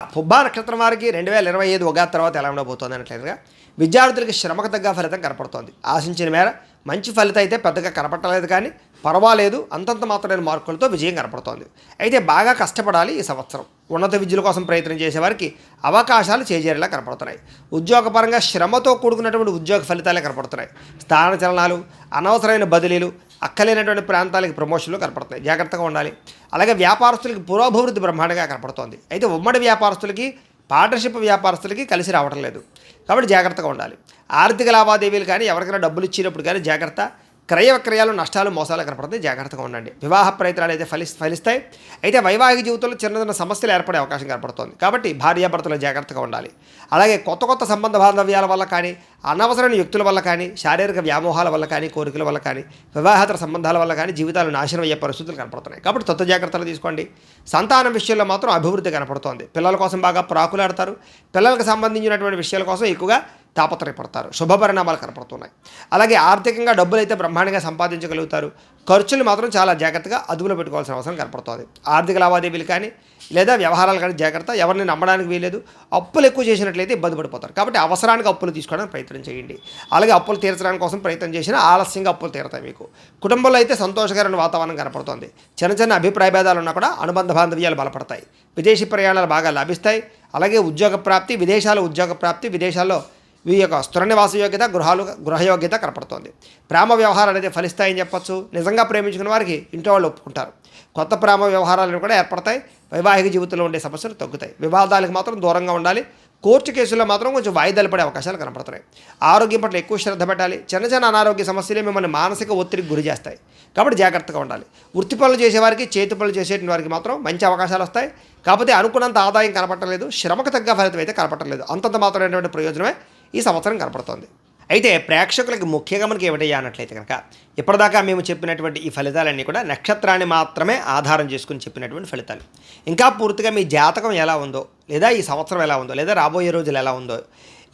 పుబ్బా నక్షత్రం వారికి రెండు వేల ఇరవై ఐదు ఒక తర్వాత ఎలా ఉండబోతోంది అన్నట్లుగా విద్యార్థులకి శ్రమకు తగ్గ ఫలితం కనపడుతోంది. ఆశించిన మేర మంచి ఫలితం అయితే పెద్దగా కనపడలేదు కానీ పర్వాలేదు అంతంత మాత్రమైన మార్కులతో విజయం కనపడుతోంది. అయితే బాగా కష్టపడాలి ఈ సంవత్సరం. ఉన్నత విద్యల కోసం ప్రయత్నం చేసేవారికి అవకాశాలు చేజేరేలా కనపడుతున్నాయి. ఉద్యోగపరంగా శ్రమతో కూడుకున్నటువంటి ఉద్యోగ ఫలితాలే కనపడుతున్నాయి. స్థాన చలనాలు అనవసరమైన బదిలీలు అక్కలేనటువంటి ప్రాంతాలకి ప్రమోషన్లు కనపడుతున్నాయి. జాగ్రత్తగా ఉండాలి. అలాగే వ్యాపారస్తులకి పురోభివృద్ధి బ్రహ్మాండంగా కనపడుతోంది. అయితే ఉమ్మడి వ్యాపారస్తులకి పార్ట్నర్షిప్ వ్యాపారస్తులకి కలిసి రావడం లేదు. కాబట్టి జాగ్రత్తగా ఉండాలి. ఆర్థిక లావాదేవీలు కానీ ఎవరికైనా డబ్బులు ఇచ్చినప్పుడు కానీ జాగ్రత్త. క్రయ విక్రయాలు నష్టాలు మోసాలు కనపడుతుంది జాగ్రత్తగా ఉండండి. వివాహ ప్రయత్నాలు అయితే ఫలి ఫలిస్తాయి. అయితే వైవాహిక జీవితంలో చిన్న చిన్న సమస్యలు ఏర్పడే అవకాశం కనపడుతుంది. కాబట్టి భార్యాభర్తలు జాగ్రత్తగా ఉండాలి. అలాగే కొత్త కొత్త సంబంధ బాంధవ్యాల వల్ల కానీ అనవసరమైన వ్యక్తుల వల్ల కానీ శారీరక వ్యామోహాల వల్ల కానీ కోరికల వల్ల కానీ వివాహేతర సంబంధాల వల్ల కానీ జీవితాలు నాశనం అయ్యే పరిస్థితులు కనపడుతున్నాయి. కాబట్టి తత్వ జాగ్రత్తలు తీసుకోండి. సంతానం విషయంలో మాత్రం అభివృద్ధి కనపడుతోంది. పిల్లల కోసం బాగా ప్రాకులాడతారు. పిల్లలకు సంబంధించినటువంటి విషయాల కోసం ఎక్కువగా తాపత్రయపడతారు. శుభ పరిణామాలు కనపడుతున్నాయి. అలాగే ఆర్థికంగా డబ్బులు అయితే బ్రహ్మాండంగా సంపాదించగలుగుతారు. ఖర్చులు మాత్రం చాలా జాగ్రత్తగా అదుపులో పెట్టుకోవాల్సిన అవసరం కనపడుతుంది. ఆర్థిక లావాదేవీలు కానీ లేదా వ్యవహారాలు కానీ జాగ్రత్త ఎవరిని నమ్మడానికి వీలేదు అప్పులు ఎక్కువ చేసినట్లయితే ఇబ్బంది పడిపోతారు. కాబట్టి అవసరానికి అప్పులు తీసుకోవడానికి ప్రయత్నం చేయండి. అలాగే అప్పులు తీర్చడానికి కోసం ప్రయత్నం చేసినా ఆలస్యంగా అప్పులు తీరతాయి మీకు. కుటుంబంలో అయితే సంతోషకరమైన వాతావరణం కనపడుతుంది. చిన్న చిన్న అభిప్రాయ భేదాలు ఉన్నా కూడా అనుబంధ బాంధవ్యాలు బలపడతాయి. విదేశీ ప్రయాణాలు బాగా లభిస్తాయి. అలాగే ఉద్యోగ ప్రాప్తి విదేశాల్లో ఉద్యోగ ప్రాప్తి విదేశాల్లో వీ యొక్క స్థిర నివాస యోగ్యత గృహాలు గృహయోగ్యత కనపడుతోంది. ప్రేమ వ్యవహారాలు అనేది ఫలిస్తాయని చెప్పొచ్చు. నిజంగా ప్రేమించుకున్న వారికి ఇంట్లో వాళ్ళు ఒప్పుకుంటారు. కొత్త ప్రేమ వ్యవహారాలు కూడా ఏర్పడతాయి. వైవాహిక జీవితంలో ఉండే సమస్యలు తగ్గుతాయి. వివాదాలకు మాత్రం దూరంగా ఉండాలి. కోర్టు కేసుల్లో మాత్రం కొంచెం వాయిదాలు పడే అవకాశాలు కనపడుతున్నాయి. ఆరోగ్యం పట్ల ఎక్కువ శ్రద్ధ పెట్టాలి. చిన్న చిన్న అనారోగ్య సమస్యలే మిమ్మల్ని మానసిక ఒత్తిడికి గురి చేస్తాయి. కాబట్టి జాగ్రత్తగా ఉండాలి. వృత్తి పనులు చేసేవారికి చేతి పనులు చేసే వారికి మాత్రం మంచి అవకాశాలు వస్తాయి. కాకపోతే అనుకున్నంత ఆదాయం కనపడలేదు శ్రమకు తగ్గ ఫలితం అయితే కనపడలేదు అంతంత మాత్రమైనటువంటి ప్రయోజనమే ఈ సంవత్సరం కనపడుతోంది. అయితే ప్రేక్షకులకి ముఖ్యంగా మనకి ఏమిటయ్యా అన్నట్లయితే కనుక ఇప్పటిదాకా మేము చెప్పినటువంటి ఈ ఫలితాలన్నీ కూడా నక్షత్రాన్ని మాత్రమే ఆధారం చేసుకుని చెప్పినటువంటి ఫలితాలు. ఇంకా పూర్తిగా మీ జాతకం ఎలా ఉందో లేదా ఈ సంవత్సరం ఎలా ఉందో లేదా రాబోయే రోజులు ఎలా ఉందో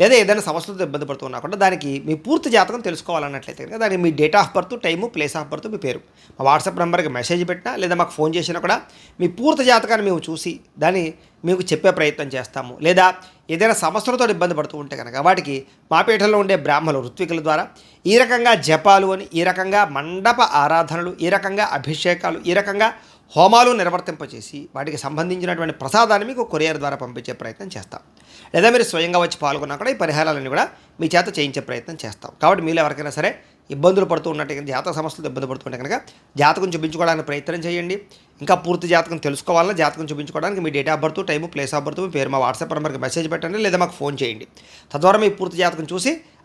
లేదా ఏదైనా సమస్యలతో ఇబ్బంది పడుతున్నా కూడా దానికి మీ పూర్తి జాతకం తెలుసుకోవాలన్నట్లయితే కనుక దానికి మీ date of birth time place of birth మీ పేరు. మా వాట్సాప్ నెంబర్కి మెసేజ్ పెట్టినా లేదా మాకు ఫోన్ చేసినా కూడా మీ పూర్తి జాతకాన్ని మేము చూసి దాన్ని మీకు చెప్పే ప్రయత్నం చేస్తాము. లేదా ఏదైనా సమస్యలతో ఇబ్బంది పడుతూ ఉంటే కనుక వాటికి మా పీఠంలో ఉండే బ్రాహ్మణులు ఋత్వికుల ద్వారా ఈ రకంగా జపాలు అని ఈ రకంగా మండప ఆరాధనలు ఈ రకంగా అభిషేకాలు ఈ రకంగా హోమాలు నిర్వర్తింపచేసి వాటికి సంబంధించినటువంటి ప్రసాదాన్ని మీకు కొరియర్ ద్వారా పంపించే ప్రయత్నం చేస్తాం. లేదా మీరు స్వయంగా వచ్చి పాల్గొన్నా కూడా ఈ పరిహారాలన్నీ కూడా మీ చేత చేయించే ప్రయత్నం చేస్తాం. కాబట్టి మీరు ఎవరికైనా సరే ఇబ్బందులు పడుతూ ఉన్నట్టు జాతక సమస్యలతో ఇబ్బంది పడుతుంటే కనుక జాతకం చూపించుకోవడానికి ప్రయత్నం చేయండి. ఇంకా పూర్తి జాతకం తెలుసుకోవాలన్నా జాతకం చూపించుకోవడానికి మీ date of birth time place of birth మీ పేరు మా వాట్సాప్ నెంబర్కి మెసేజ్ పెట్టండి లేదా మాకు ఫోన్ చేయండి. తద్వారా మీ పూర్తి జాతకం చూసి